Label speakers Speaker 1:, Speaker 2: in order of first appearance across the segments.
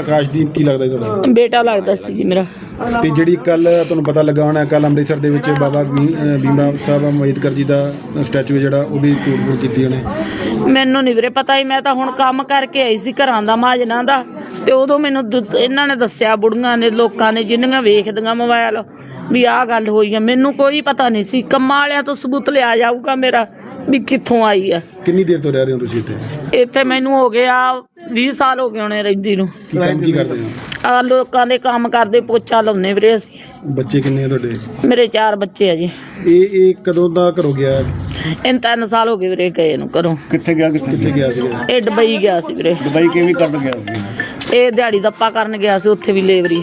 Speaker 1: ਆਕਾਸ਼ਦੀਪ ਕੀ ਲੱਗਦਾ ਜੀ ਤੁਹਾਡਾ?
Speaker 2: ਬੇਟਾ ਲੱਗਦਾ ਸੀ ਜੀ ਮੇਰਾ।
Speaker 1: ਤੇ ਜਿਹੜੀ ਕੱਲ ਤੁਹਾਨੂੰ ਪਤਾ ਲੱਗਾ ਹੋਣਾ ਕੱਲ ਅੰਮ੍ਰਿਤਸਰ ਦੇ ਵਿੱਚ ਬਾਬਾ ਬੀ- ਅਹ ਬੀਮਾ ਸਾਹਿਬ ਅੰਬੇਦਕਰ ਜੀ ਦਾ ਸਟੈਚੂ ਜਿਹੜਾ ਉਹਦੀ ਤੋੜ ਕੀਤੀ ਉਹਨੇ।
Speaker 2: ਮੈਨੂੰ ਨਹੀਂ ਵੀਰੇ ਪਤਾ ਹੀ ਮੈਂ ਤਾਂ ਹੁਣ ਕੰਮ ਕਰਕੇ ਆਈ ਸੀ ਘਰਾਂ ਦਾ ਮਾਜਨਾ ਦਾ। ਤੇ ਉਦੋਂ ਮੈਨੂੰ ਦੁ- ਇਹਨਾਂ ਨੇ ਦੱਸਿਆ ਬੁੜੀਆਂ ਨੇ ਲੋਕਾਂ ਨੇ ਜਿੰਨੀਆਂ ਵੇਖਦੀਆਂ ਮੋਬਾਈਲ ਵੀ ਆਹ ਗੱਲ ਹੋਈ ਆ। ਮੈਨੂੰ ਕੋਈ ਪਤਾ ਨਹੀਂ ਸੀ ਕੰਮਾਂ ਵਾਲਿਆਂ ਤੋਂ ਸਬੂਤ ਲਿਆ ਜਾਊਗਾ ਮੇਰਾ ਵੀ ਕਿੱਥੋਂ ਆਈ ਆ।
Speaker 1: ਕਿੰਨੀ ਦੇਰ ਤੋਂ ਰਹਿ ਰਹੇ ਹੋ ਤੁਸੀਂ ਇੱਥੇ?
Speaker 2: ਇੱਥੇ ਮੈਨੂੰ ਹੋ ਗਿਆ 20 ਸਾਲ ਹੋ ਗਏ ਹੋਣੇ ਰਹਿੰਦੀ ਨੂੰ।
Speaker 1: ਕੀ ਕੰਮ ਕੀ ਕਰਦੇ ਹੋ?
Speaker 2: ਆ ਲੋਕਾਂ ਦੇ ਕੰਮ ਕਰਦੇ ਪੋਚਾ ਲਾਉਂਦੇ ਵੀਰੇ ਅਸੀਂ।
Speaker 1: ਬੱਚੇ ਕਿੰਨੇ ਆ ਤੁਹਾਡੇ?
Speaker 2: ਮੇਰੇ ਚਾਰ ਬੱਚੇ ਆ ਜੀ।
Speaker 1: ਇਹ ਇਹ ਕਦੋਂ ਦਾ ਘਰੋਂ ਗਿਆ?
Speaker 2: ਇਹਨੂੰ ਤਿੰਨ ਸਾਲ ਹੋ ਗਏ ਵੀਰੇ ਗਏ ਨੂੰ ਘਰੋਂ।
Speaker 3: ਕਿੱਥੇ ਗਿਆ ਕਿੱਥੇ?
Speaker 1: ਕਿੱਥੇ ਗਿਆ ਸੀਗਾ?
Speaker 2: ਇਹ ਦੁਬਈ ਗਿਆ ਸੀ ਵੀਰੇ।
Speaker 3: ਦੁਬਈ ਕਿਵੇਂ ਕਰਨ ਗਿਆ ਸੀ?
Speaker 2: ਇਹ ਦਿਹਾੜੀ ਦੱਪਾ ਕਰਨ ਗਿਆ ਸੀ ਉੱਥੇ ਵੀ ਲੇਬਰੀ।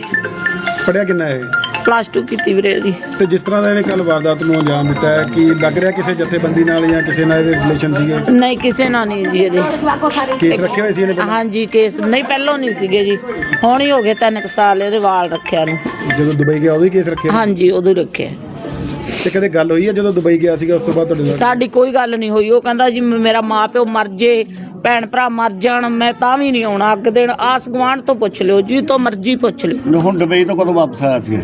Speaker 1: ਪੜਿਆ ਕਿੰਨਾ ਇਹ?
Speaker 2: ਪਲੱਸ 2 ਕੀਤੀ ਵੀਰੇ ਇਹਦੀ
Speaker 1: ਤੇ ਜਿਸ ਤਰ੍ਹਾਂ ਦਾ ਇਹਨੇ ਕੱਲ ਵਾਰਦਾਤ ਨੂੰ ਅੰਜਾਮ ਦਿੱਤਾ ਹੈ ਕਿ ਲੱਗ ਰਿਹਾ ਕਿਸੇ ਜਥੇਬੰਦੀ ਨਾਲ ਜਾਂ ਕਿਸੇ ਨਾਲ ਇਹਦੇ ਰਿਲੇਸ਼ਨ ਸੀਗੇ?
Speaker 2: ਨਹੀਂ ਕਿਸੇ ਨਾਲ ਨਹੀਂ ਜੀ ਇਹਦੇ।
Speaker 1: ਕੇਸ ਰੱਖੇ ਹੋਏ ਸੀ ਇਹਨੇ ਪਹਿਲਾਂ?
Speaker 2: ਹਾਂਜੀ ਕੇਸ ਨਹੀਂ ਪਹਿਲੋਂ ਨਹੀਂ ਸੀਗੇ ਜੀ। ਹੁਣ ਹੀ ਹੋ ਗਏ ਤਿੰਨ ਕੁ ਸਾਲ ਇਹਦੇ ਵਾਲ ਰੱਖਿਆ ਨੂੰ।
Speaker 1: ਜਦੋਂ ਦੁਬਈ ਗਿਆ ਉਦੋਂ ਹੀ ਕੇਸ ਰੱਖੇ
Speaker 2: ਹਾਂਜੀ ਉਦੋਂ ਹੀ ਰੱਖਿਆ।
Speaker 1: ਤੇ ਕਦੇ ਗੱਲ ਹੋਈ ਹੈ ਜਦੋਂ ਦੁਬਈ ਗਿਆ ਸੀਗਾ ਉਸ ਤੋਂ ਬਾਅਦ ਤੁਹਾਡੇ ਨਾਲ?
Speaker 2: ਸਾਡੀ ਕੋਈ ਗੱਲ ਨਹੀਂ ਹੋਈ। ਉਹ ਕਹਿੰਦਾ ਜੀ ਮ- ਮੇਰਾ ਮਾਪਿਓ ਮਰ ਜੇ ਭੈਣ ਭਰਾ ਮਰ ਜਾਣ ਮੈਂ ਤਾਂ ਵੀ ਨਹੀਂ ਆਉਣਾ। ਅੱਗ ਦੇਣ ਆਸ ਗਵਾਂਢ ਤੋਂ ਪੁੱਛ ਲਿਓ ਜੀ ਤੋਂ ਮਰਜ਼ੀ ਪੁੱਛ ਲਿਓ।
Speaker 3: ਹੁਣ ਦੁਬਈ ਤੋਂ ਕਦੋਂ ਵਾਪਸ ਆਇਆ ਸੀ ਇਹ?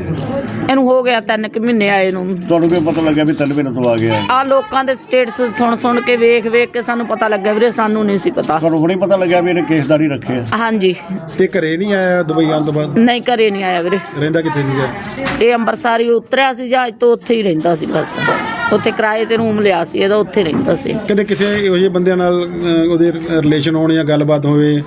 Speaker 2: ਇਹਨੂੰ ਹੋ ਗਿਆ ਤਿੰਨ ਕੁ ਮਹੀਨੇ ਆਏ ਨੂੰ।
Speaker 3: ਤੁਹਾਨੂੰ ਵੀ ਪਤਾ ਲੱਗਿਆ ਵੀ ਤਿੰਨ ਮਹੀਨੇ ਤੋਂ ਆ ਗਿਆ?
Speaker 2: ਆ ਲੋਕਾਂ ਦੇ ਸਟੇਟਸ ਸੁਣ ਸੁਣ ਕੇ ਵੇਖ ਵੇਖ ਕੇ ਸਾਨੂੰ ਪਤਾ ਲੱਗਾ ਵੀਰੇ ਸਾਨੂੰ ਨਹੀਂ ਸੀ ਪਤਾ।
Speaker 3: ਤੁਹਾਨੂੰ ਹੁਣੇ ਪਤਾ ਲੱਗਿਆ ਵੀ ਇਹਨੇ ਕੇਸਦਾਰੀ ਰੱਖਿਆ
Speaker 2: ਹਾਂਜੀ।
Speaker 1: ਤੇ ਘਰੇ ਨਹੀਂ ਆਇਆ ਦੁਬਈ ਆਉਣ ਤੋਂ ਬਾਅਦ?
Speaker 2: ਨਹੀਂ ਘਰੇ ਨਹੀਂ ਆਇਆ ਵੀਰੇ।
Speaker 1: ਰਹਿੰਦਾ ਕਿੱਥੇ ਸੀਗਾ
Speaker 2: ਇਹ? ਅੰਮ੍ਰਿਤਸਰ ਹੀ ਉਤਰਿਆ ਸੀ ਜਹਾਜ਼ ਤੋਂ ਉੱਥੇ ਹੀ ਰਹਿੰਦਾ ਸੀ ਬਸ। ਉੱਥੇ ਕਿਰਾਏ ਤੇ ਰੂਮ ਲਿਆ ਸੀ ਇਹਦਾ ਉੱਥੇ ਰਹਿੰਦਾ ਸੀ।
Speaker 1: ਕਦੇ ਕਿਸੇ ਇਹੋ ਜਿਹੇ ਬੰਦਿਆਂ ਨਾਲ ਅਹ, ਉਹਦੇ ਰਿਲੇਸ਼ਨ ਹੋਣ ਜਾਂ ਗੱਲਬਾਤ ਹੋਵੇ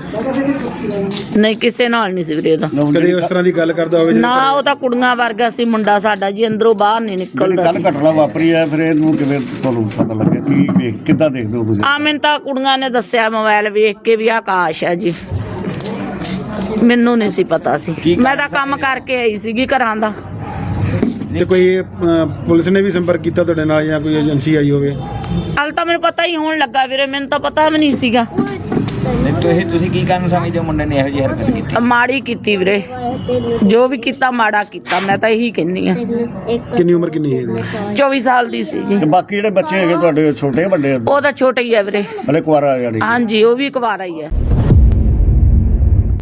Speaker 2: ਨਹੀਂ ਕਿਸੇ ਨਾਲ ਨਹੀਂ ਸੀ ਵੀਰੇ ਇਹਦਾ
Speaker 1: ਕਦੇ ਉਸ ਤਰ੍ਹਾਂ ਦੀ ਗੱਲ ਕਰਦਾ ਹੋਵੇ
Speaker 2: ਨਾ ਉਹ ਤਾਂ ਕੁੜੀਆਂ ਵਰਗਾ ਸੀ ਮੁੰਡਾ ਸਾਡਾ ਜੀ ਅੰਦਰੋਂ ਬਾਹਰ ਨਹੀਂ ਨਿਕਲਦਾ
Speaker 3: ਕੱਲ
Speaker 2: ਸੀ।
Speaker 3: ਘਟਨਾ ਵਾਪਰੀ ਹੈ ਫਿਰ ਇਹਨੂੰ ਕਿਵੇਂ ਤੁਹਾਨੂੰ ਪਤਾ ਲੱਗਿਆ ਕੀ ਵੇਖ ਕਿੱਦਾਂ ਦੇਖਦੇ ਹੋ ਤੁਸੀਂ?
Speaker 2: ਆ ਮੈਨੂੰ ਤਾਂ ਕੁੜੀਆਂ ਨੇ ਦੱਸਿਆ ਮੋਬਾਈਲ ਵੇਖ ਕੇ ਵੀ ਆਕਾਸ਼ ਹੈ ਜੀ। ਮੈਨੂੰ ਨਹੀਂ ਸੀ ਪਤਾ ਸੀ। ਮੈਂ ਤਾਂ ਕੰਮ ਕਰਕੇ ਆਈ ਸੀਗੀ ਘਰਾਂ ਦਾ।
Speaker 1: ਤੇ ਕੋਈ ਅਹ, ਪੁਲਿਸ ਨੇ ਵੀ ਸੰਪਰਕ ਕੀਤਾ ਤੁਹਾਡੇ ਨਾਲ ਜਾਂ ਕੋਈ ਏਜੰਸੀ ਆਈ ਹੋਵੇ?
Speaker 2: ਹਾਲ ਤਾਂ ਮੈਨੂੰ ਪਤਾ ਹੀ ਹੋਣ ਲੱਗਾ ਵੀਰੇ ਮੈਨੂੰ ਤਾਂ ਪਤਾ ਵੀ ਨਹੀਂ ਸੀਗਾ।
Speaker 4: ਨਹੀਂ ਤੁਸੀਂ ਤੁਸੀਂ ਕੀ ਕਾਰਨ ਸਮਝਦੇ ਹੋ ਮੁੰਡੇ ਨੇ ਇਹੋ ਜਿਹੀ ਹਰਕਤ ਕੀਤੀ?
Speaker 2: ਮਾੜੀ ਕੀਤੀ ਵੀਰੇ। ਜੋ ਵੀ ਕੀਤਾ ਮਾੜਾ ਕੀਤਾ ਮੈਂ ਤਾਂ ਇਹੀ ਕਹਿੰਨੀ ਆ
Speaker 1: ਕਿੰਨੀ ਉਮਰ ਕਿੰਨੀ ਹੈ ਇਹਦੀ?
Speaker 2: 24 ਸਾਲ ਦੀ ਸੀ ਜੀ।
Speaker 3: ਤੇ ਬਾਕੀ ਜਿਹੜੇ ਬੱਚੇ ਹੈਗੇ ਤੁਹਾਡੇ ਛੋਟੇ ਵੱਡੇ
Speaker 2: ਉਹ ਤਾਂ ਛੋਟਾ ਹੀ ਹੈ ਵੀਰੇ।
Speaker 3: ਹਲੇ ਕੁਆਰਾ ਯਾਨੀ
Speaker 2: ਹਾਂਜੀ ਉਹ ਵੀ ਕੁਵਾਰਾ ਹੀ ਹੈ